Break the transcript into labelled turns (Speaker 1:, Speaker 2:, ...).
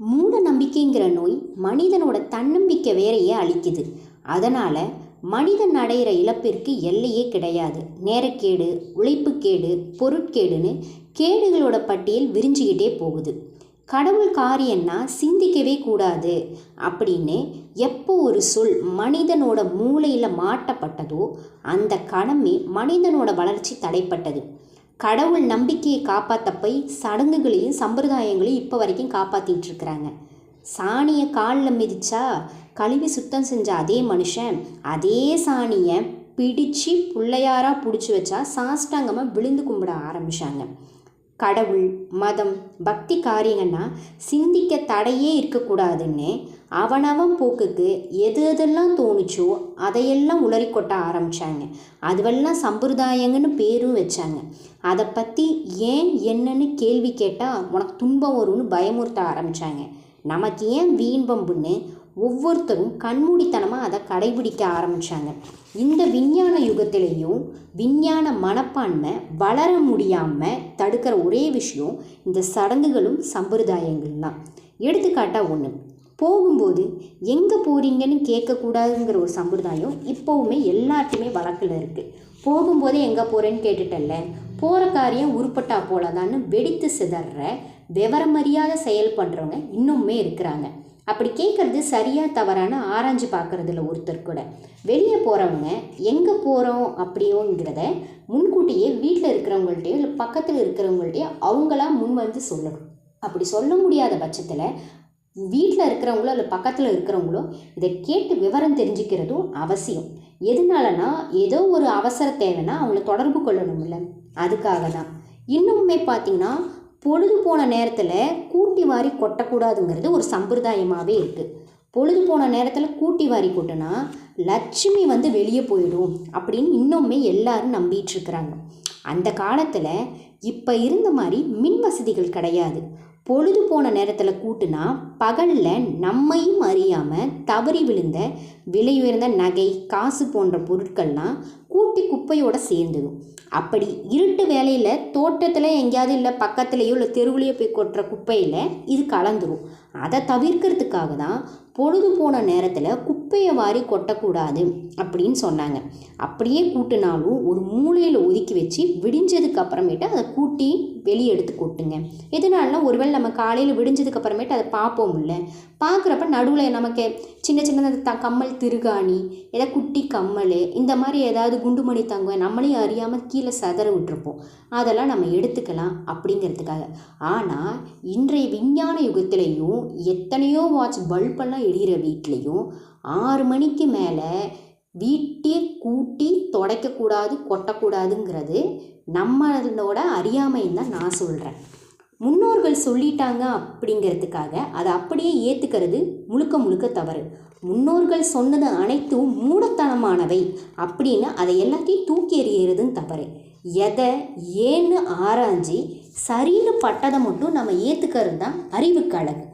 Speaker 1: மூட நம்பிக்கைங்கிற நோய் மனிதனோட தன்னம்பிக்கை வேறையே அழிக்குது அதனால் மனிதன் அடையிற இழப்பிற்கு எல்லையே கிடையாது. நேரக்கேடு உழைப்புக்கேடு பொருட்கேடுன்னு கேடுகளோட பட்டியல் விரிஞ்சிக்கிட்டே போகுது. கடவுள் காரியன்னா சிந்திக்கவே கூடாது அப்படின்னு எப்போ ஒரு சொல் மனிதனோட மூளையில் மாட்டப்பட்டதோ அந்த கடமை மனிதனோட வளர்ச்சி தடைப்பட்டது. கடவுள் நம்பிக்கையை காப்பாற்ற போய் சடங்குகளையும் சம்பிரதாயங்களையும் இப்போ வரைக்கும் காப்பாற்றிட்டு இருக்கிறாங்க சாணியை காலில் மிதிச்சா கழுவி சுத்தம் செஞ்ச அதே மனுஷன் அதே சாணியை பிடிச்சு பிள்ளையாராக பிடிச்சி வச்சா சாஷ்டாங்கமாக விழுந்து கும்பிட ஆரம்பித்தாங்க கடவுள் மதம் பக்தி காரியங்கன்னா சிந்திக்க தடையே இருக்கக்கூடாதுன்னு அவனவன் போக்குக்கு எது எதெல்லாம் தோணுச்சோ அதையெல்லாம் உளறி கொட்ட ஆரம்பித்தாங்க அதுவெல்லாம் சம்பிரதாயங்கன்னு பேரும் வச்சாங்க. அதை பற்றி ஏன் என்னன்னு கேள்வி கேட்டால் உனக்கு துன்பம் வரும்னு பயமுறுத்த ஆரம்பித்தாங்க நமக்கு ஏன் வீண்பம்புன்னு ஒவ்வொருத்தரும் கண்மூடித்தனமாக அதை கடைபிடிக்க ஆரம்பித்தாங்க இந்த விஞ்ஞான யுகத்திலையும் விஞ்ஞான மனப்பான்மை வளர முடியாமல் தடுக்கிற ஒரே விஷயம் இந்த சடங்குகளும் சம்பிரதாயங்கள் தான். எடுத்துக்காட்டாக ஒன்று போகும்போது எங்கே போகிறீங்கன்னு கேட்கக்கூடாதுங்கிற ஒரு சம்பிரதாயம் இப்போவுமே எல்லாத்தையுமே வழக்கில் இருக்குது போகும்போதே எங்கே போகிறேன்னு கேட்டுட்டல்ல? போகிற காரியம் உருப்பட்டா போலதான்னு வெடித்து சிதற விவரமறியாத செயல் பண்ணுறவங்க இன்னுமே இருக்கிறாங்க. அப்படி கேட்குறது சரியாக தவறான ஆராய்ஞ்சு பார்க்குறதுல ஒருத்தர் கூட. வெளியே போகிறவங்க எங்கே போகிறோம் அப்படியோங்கிறத முன்கூட்டியே வீட்டில் இருக்கிறவங்கள்ட்டையோ இல்லை பக்கத்தில் இருக்கிறவங்கள்ட்டையோ அவங்களா முன் வந்து சொல்லணும். அப்படி சொல்ல முடியாத பட்சத்தில் வீட்டில் இருக்கிறவங்களோ இல்லை பக்கத்தில் இருக்கிறவங்களோ இதை கேட்டு விவரம் தெரிஞ்சுக்கிறதும் அவசியம். எதனாலனா ஏதோ ஒரு அவசர தேவைன்னா அவங்கள தொடர்பு கொள்ளணும்ல. அதுக்காக தான் இன்னுமே பார்த்தீங்கன்னா பொழுது போன நேரத்தில் கூட்டி வாரி கொட்டக்கூடாதுங்கிறது ஒரு சம்பிரதாயமாகவே இருக்குது பொழுது போன நேரத்தில் கூட்டி வாரி கொட்டினா லட்சுமி வந்து வெளியே போயிடும் அப்படின்னு இன்னுமே எல்லாரும் நம்பிட்டு இருக்கிறாங்க. அந்த காலத்தில் இப்போ இருந்த மாதிரி மின் வசதிகள் கிடையாது. பொழுது போன நேரத்தில் கூட்டுனா பகலில் நம்மையும் அறியாமல் தவறி விழுந்த விலை உயர்ந்த நகை காசு போன்ற பொருட்கள்லாம் கூட்டி குப்பையோடு சேர்ந்துடும். அப்படி இருட்டு வேலையில் தோட்டத்தில் எங்கேயாவது இல்லை பக்கத்துலேயோ இல்லை தெருவுலையோ போய் கொட்டுற குப்பையில் இது கலந்துரும். அதை தவிர்க்கிறதுக்காக தான் பொழுது போன நேரத்தில் குப்பையை வாரி கொட்டக்கூடாது அப்படின்னு சொன்னாங்க. அப்படியே கூட்டினாலும் ஒரு மூலையில் ஒதுக்கி வச்சு விடிஞ்சதுக்கு அப்புறமேட்டு அதை கூட்டி வெளியே எடுத்து கொட்டுங்க. எதனாலனா ஒருவேளை நம்ம காலையில் விடிஞ்சதுக்கு அப்புறமேட்டு அதை பார்ப்போம் இல்லை பார்க்குறப்ப நடுவில் நமக்கு சின்ன சின்ன த கம்மல் திருகாணி ஏதாவது குட்டி கம்மல் இந்த மாதிரி ஏதாவது குண்டுமணி தங்குவேன் நம்மளையும் அறியாமல் கீழே சதற விட்டுருப்போம். அதெல்லாம் நம்ம எடுத்துக்கலாம் அப்படிங்கிறதுக்காக. ஆனால் இன்றைய விஞ்ஞான யுகத்திலையும் எத்தனையோ வாட்ச் பல்பெல்லாம் எரியிற வீட்லேயும் ஆறு மணிக்கு மேலே வீட்டே கூட்டி துடைக்கக்கூடாது கொட்டக்கூடாதுங்கிறது நம்மளோட அறியாமைன்னு தான் நான் சொல்கிறேன் முன்னோர்கள் சொல்லிட்டாங்க அப்படிங்கிறதுக்காக அதை அப்படியே ஏற்றுக்கிறது முழுக்க முழுக்க தவறு. முன்னோர்கள் சொன்னது அனைத்தும் மூடத்தனமானவை அப்படின்னு அதை எல்லாத்தையும் தூக்கி எறியறதும் தவறு. எதை ஏன்னு ஆராய்ஞ்சி சரின்னு பட்டதை மட்டும் நம்ம ஏற்றுக்கிறது தான் அறிவுக்கு அழகு.